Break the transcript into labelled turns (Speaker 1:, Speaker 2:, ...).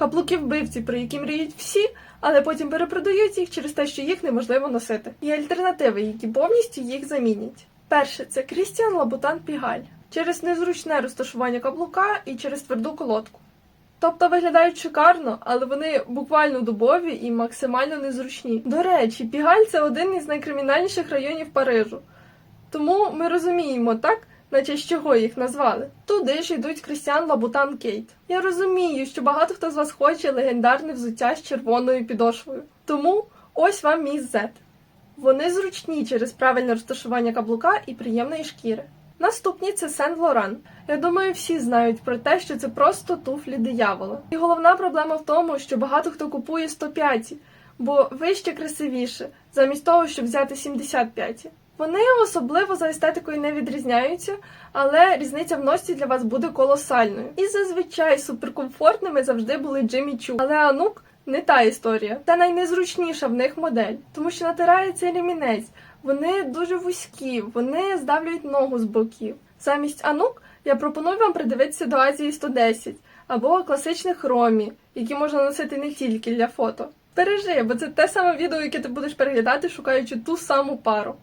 Speaker 1: Каблуки вбивці, про які мріють всі, але потім перепродають їх через те, що їх неможливо носити. Є альтернативи, які повністю їх замінять. Перше це Крістіан Лабутан Пігаль через незручне розташування каблука і через тверду колодку. Тобто виглядають шикарно, але вони буквально дубові і максимально незручні. До речі, Пігаль це один із найкримінальніших районів Парижу. Тому ми розуміємо, так, наче з чого їх назвали. Туди ж йдуть Крістіан Лабутан Кейт. Я розумію, що багато хто з вас хоче легендарне взуття з червоною підошвою. Тому ось вам мій Z. Вони зручні через правильне розташування каблука і приємної шкіри. Наступні це Сен Лоран. Я думаю, всі знають про те, що це просто туфлі диявола. І головна проблема в тому, що багато хто купує 105, бо вище красивіше, замість того, щоб взяти 75. Вони особливо за естетикою не відрізняються, але різниця в носі для вас буде колосальною. І зазвичай суперкомфортними завжди були Джиммі Чу. Але Анук не та історія. Та найнезручніша в них модель, тому що натирається ремінець. Вони дуже вузькі, вони здавлюють ногу з боків. Замість Анук я пропоную вам придивитися до Азії 110 або класичних ромі, які можна носити не тільки для фото. Бережи, бо це те саме відео, яке ти будеш переглядати, шукаючи ту саму пару.